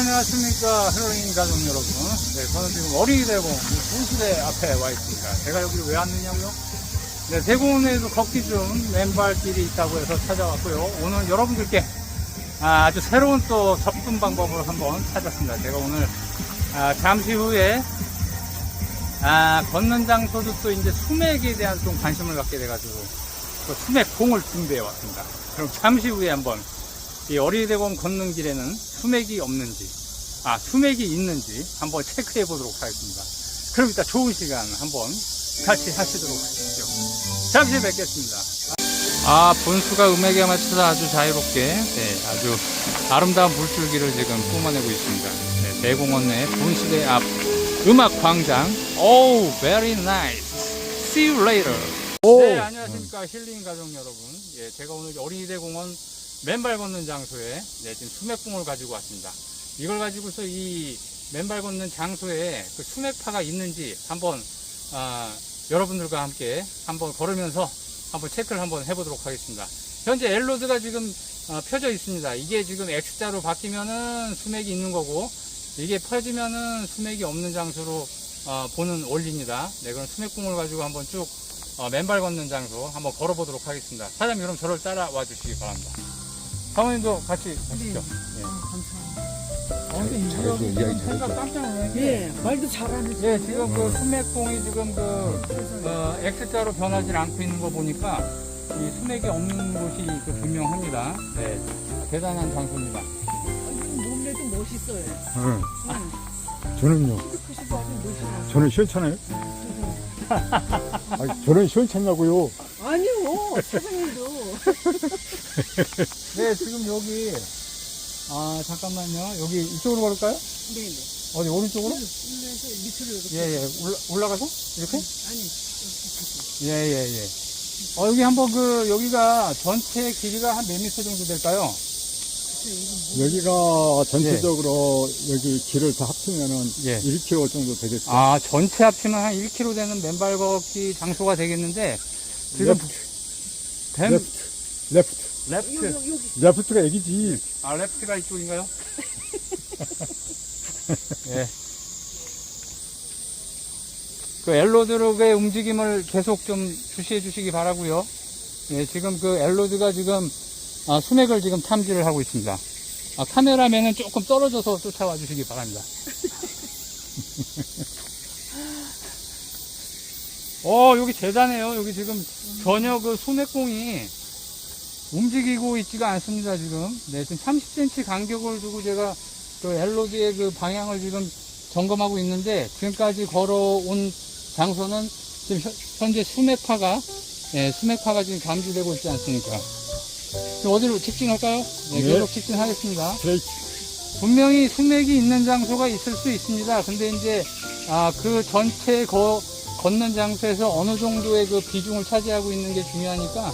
안녕하십니까 헬로윈 가족 여러분. 네 저는 지금 어린이 대공 분수대 앞에 와 있습니다. 제가 여기를 왜 왔느냐고요? 네 대공원에도 걷기 중 맨발길이 있다고 해서 찾아왔고요. 오늘 여러분들께 아, 아주 새로운 또 접근 방법을 한번 찾았습니다. 제가 오늘 아, 잠시 후에 아, 걷는 장소도 또 이제 수맥에 대한 좀 관심을 갖게 돼가지고 또 수맥 공을 준비해 왔습니다. 그럼 잠시 후에 한번 이 어린이대공원 걷는 길에는 수맥이 없는지, 아, 수맥이 있는지 한번 체크해 보도록 하겠습니다. 그럼 이따 좋은 시간 한번 같이 하시도록 하십시오. 잠시 뵙겠습니다. 아, 분수가 음악에 맞춰서 아주 자유롭게, 네, 아주 아름다운 물줄기를 지금 뿜어내고 있습니다. 네, 대공원 내 분수대 앞 음악 광장. 오우, very nice. See you later. 네, 안녕하십니까. 힐링 가족 여러분. 예, 제가 오늘 어린이대공원 맨발 걷는 장소에 네, 지금 수맥봉을 가지고 왔습니다. 이걸 가지고서 이 맨발 걷는 장소에 그 수맥파가 있는지 한번 아, 여러분들과 함께 한번 걸으면서 한번 체크를 한번 해보도록 하겠습니다. 현재 엘로드가 지금 어, 펴져 있습니다. 이게 지금 X자로 바뀌면은 수맥이 있는 거고 이게 펴지면은 수맥이 없는 장소로 어, 보는 원리입니다. 네, 그럼 수맥봉을 가지고 한번 쭉 어, 맨발 걷는 장소 한번 걸어보도록 하겠습니다. 사장님 그럼 저를 따라와 주시기 바랍니다. 사모님도 같이 가시죠. 예. 어, 근데 이 잘해줘, 이야기 잘해줘. 깜짝 놀란 게 예, 말도 잘하는 예, 지금 그 수맥봉이 지금 그, 어, X자로 변하지 않고 있는 거 보니까 이 수맥이 없는 곳이 그 분명합니다. 네. 대단한 장소입니다. 몸매도 멋있어요. 응. 응. 저는요. 크시고 아주 멋있어. 저는 시원찮아요? 아니, 저는 시원찮냐고요. 아니요, 사장님도. 네, 지금 여기, 아, 잠깐만요. 여기 이쪽으로 걸을까요? 네 네. 어디, 오른쪽으로? 그래서 밑으로 이렇게. 예, 예. 올라, 올라가서? 이렇게? 아니, 예, 예, 예. 어, 여기 한번 그, 여기가 전체 길이가 한 몇 미터 정도 될까요? 여기가 전체적으로 여기 길을 다 합치면은 예. 1km 정도 되겠어요. 아, 전체 합치면 한 1km 되는 맨발 걷기 장소가 되겠는데, 지금, 뱀, 레프트, 레프트. 레프트. 여기, 여기. 레프트가 애기지. 아, 레프트가 이쪽인가요? 예. 그 엘로드의 움직임을 계속 좀 주시해 주시기 바라고요 예, 지금 그 엘로드가 지금 아, 수맥을 지금 탐지를 하고 있습니다. 아, 카메라맨은 조금 떨어져서 쫓아와 주시기 바랍니다. 어, 여기 대단해요. 여기 지금 전혀 그 수맥공이 움직이고 있지가 않습니다, 지금. 네, 지금 30cm 간격을 두고 제가 그 엘로드의 그 방향을 지금 점검하고 있는데, 지금까지 걸어온 장소는 지금 현- 현재 수맥파가, 예, 수맥파가 지금 감지되고 있지 않습니까? 어디로 직진할까요? 네, 네. 계속 직진하겠습니다. 브레이크. 분명히 수맥이 있는 장소가 있을 수 있습니다. 근데 이제, 아, 그 전체 거, 걷는 장소에서 어느 정도의 그 비중을 차지하고 있는 게 중요하니까,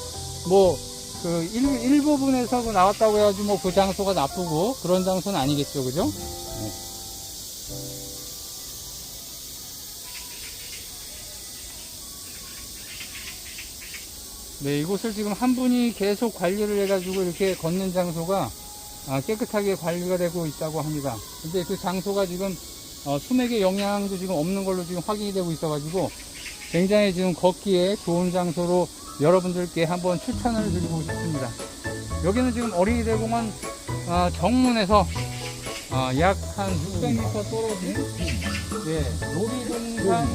뭐, 그 일, 일부분에서 그 나왔다고 해가지고 뭐그 장소가 나쁘고 그런 장소는 아니겠죠. 그죠? 네. 네, 이곳을 지금 한 분이 계속 관리를 해가지고 이렇게 걷는 장소가 아, 깨끗하게 관리가 되고 있다고 합니다. 근데 그 장소가 지금 어, 수맥의 영향도 지금 없는 걸로 지금 확인이 되고 있어 가지고 굉장히 지금 걷기에 좋은 장소로 여러분들께 한번 추천을 드리고 싶습니다. 여기는 지금 어린이대 공원 어, 정문에서 어, 약한 600m 떨어진 예, 놀이동산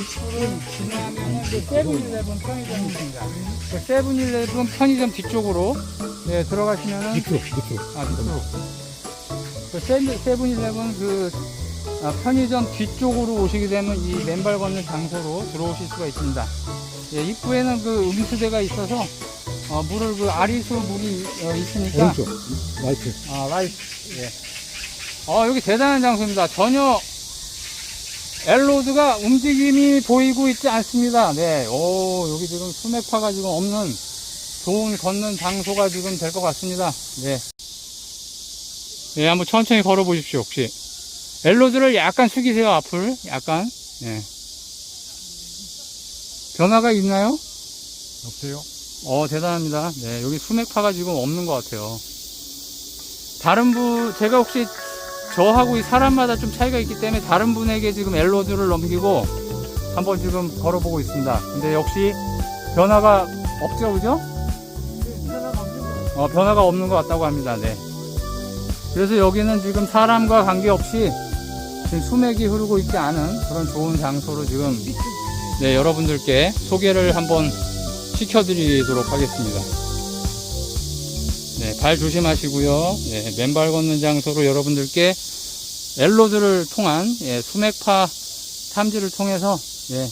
입구를 지나면 그 세븐일레븐 편의점이 있습니다. 그 세븐일레븐 편의점 뒤쪽으로 네, 들어가시면은 밑으로, 밑으로. 아, 밑으로. 그 세븐- 세븐일레븐 그 아, 편의점 뒤쪽으로 오시게 되면 이 맨발 걷는 장소로 들어오실 수가 있습니다. 예, 입구에는 그 음수대가 있어서 어, 물을 그 아리수 물이 어, 있으니까 오른쪽. 라이트. 아 라이트 예. 어 여기 대단한 장소입니다. 전혀 엘로드가 움직임이 보이고 있지 않습니다. 네, 오 여기 지금 수맥파가 지금 없는 좋은 걷는 장소가 지금 될 것 같습니다. 네. 네, 한번 천천히 걸어 보십시오. 혹시 엘로드를 약간 숙이세요. 앞을 약간. 네. 변화가 있나요? 없어요? 어, 대단합니다. 네, 여기 수맥파가 지금 없는 것 같아요. 다른 분, 제가 혹시 저하고 이 사람마다 좀 차이가 있기 때문에 다른 분에게 지금 엘로드를 넘기고 한번 지금 걸어보고 있습니다. 근데 역시 변화가 없죠, 그죠? 어, 변화가 없는 것 같다고 합니다. 네. 그래서 여기는 지금 사람과 관계없이 지금 수맥이 흐르고 있지 않은 그런 좋은 장소로 지금 네, 여러분들께 소개를 한번 시켜드리도록 하겠습니다. 네, 발 조심하시고요. 네, 맨발 걷는 장소로 여러분들께 엘로드를 통한 예, 수맥파 탐지를 통해서 예,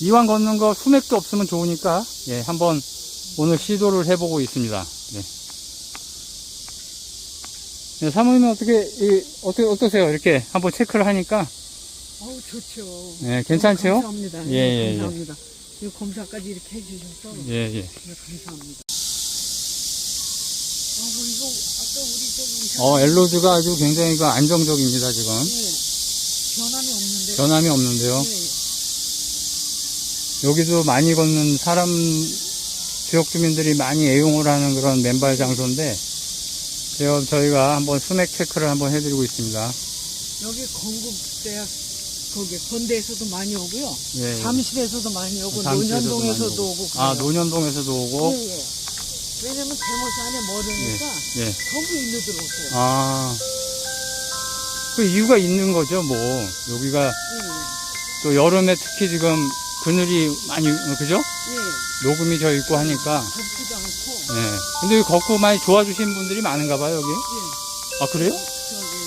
이왕 걷는 거 수맥도 없으면 좋으니까 예, 한번 오늘 시도를 해보고 있습니다. 네. 네, 사모님은 어떻게 이, 어떻게 어떠세요? 이렇게 한번 체크를 하니까 어우 좋죠. 네, 괜찮죠? 감사합니다. 예, 예, 예. 감사합니다. 이 검사까지 이렇게 해주셔서 예, 예. 네, 감사합니다. 어, 이거 아까 우리 저기 어, 엘로드가 아주 굉장히 그 안정적입니다, 지금. 예, 변함이 없는데. 변함이 없는데요. 예, 여기도 많이 걷는 사람, 지역 주민들이 많이 애용을 하는 그런 맨발 장소인데, 제가 저희가 한번 수맥 체크를 한번 해드리고 있습니다. 여기 건국대학 거기 건대에서도 많이 오고요. 예, 예. 잠실에서도 많이 오고 잠실에서도 논현동에서도 많이 오고. 아, 그래요. 노년동에서도 오고, 예, 예. 왜냐면 대모산에 머리니까 예. 전부 일로 들어오세요. 아, 그 이유가 있는 거죠, 뭐. 여기가 예, 또 여름에 특히 지금 그늘이 많이, 어, 그죠? 예. 녹음이 져 있고 하니까. 덥지도 않고. 예. 근데 여기 걷고 많이 좋아주신 분들이 많은가 봐요, 여기. 예. 아, 그래요? 저기?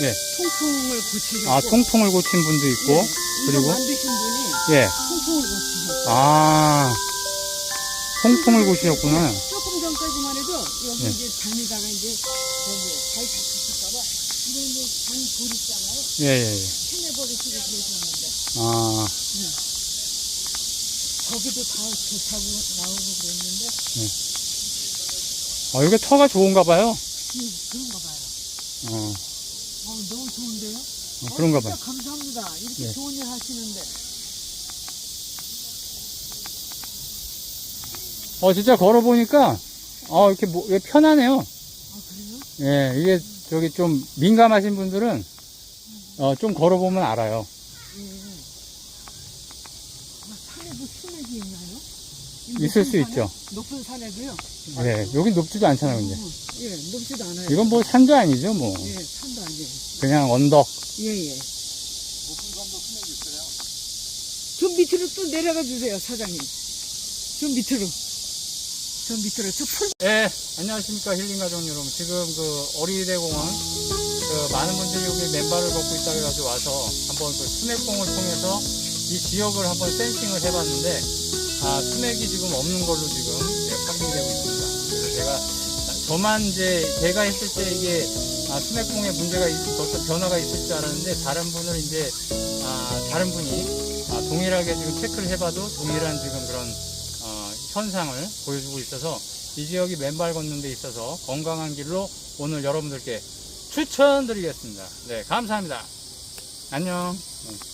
예. 통풍을 고치셨고. 아, 통풍을 고친 분도 있고, 예. 그리고? 만드신 분이 예. 통풍을 고치셨고. 아, 통풍을 고치셨구나. 조금 전까지만 해도 여기 예. 이제 다니다가 이제 저기 발 잡히실까봐 이런 이제 장돌 있잖아요. 예, 예, 예. 그러셨는데 아, 거기도 다 좋다고 나오고 그랬는데 어, 여기 터가 좋은가 봐요. 음, 그런가 봐요. 어, 어, 너무 좋은데요? 어, 그런가 봐요. 감사합니다. 이렇게 예. 좋은 일 하시는데. 어, 진짜 걸어보니까, 어, 이렇게 뭐, 이게 편하네요. 아, 그래요? 예, 이게 저기 좀 민감하신 분들은, 어, 좀 걸어보면 알아요. 예. 아, 산에도 수맥이 있나요? 이 있을 수 산에? 있죠. 높은 산에도요? 예, 여긴 높지도 않잖아요, 근데. 어, 예, 높지도 않아요. 이건 뭐 산도 아니죠, 뭐. 예, 산도 아니에요. 그냥 언덕. 예, 예. 좀 밑으로 또 내려가 주세요, 사장님. 좀 밑으로. 좀 밑으로. 저 풀. 예, 안녕하십니까 힐링 가족 여러분. 지금 그 어린이대 공원 그 많은 분들이 여기 맨발을 걷고 있다고 해가지고 와서 한번 그 수맥공을 통해서 이 지역을 한번 센싱을 해봤는데 아 수맥이 지금 없는 걸로 지금 예, 확인되고 있습니다. 제가 저만 이제 제가 했을 때 이게 아, 수맥공에 문제가 있, 어떤 변화가 있을 줄 알았는데 다른 분을 이제 아, 다른 분이 아, 동일하게 지금 체크를 해봐도 동일한 지금 그런 어, 현상을 보여주고 있어서 이 지역이 맨발 걷는 데 있어서 건강한 길로 오늘 여러분들께 추천드리겠습니다. 네, 감사합니다. 안녕. 네.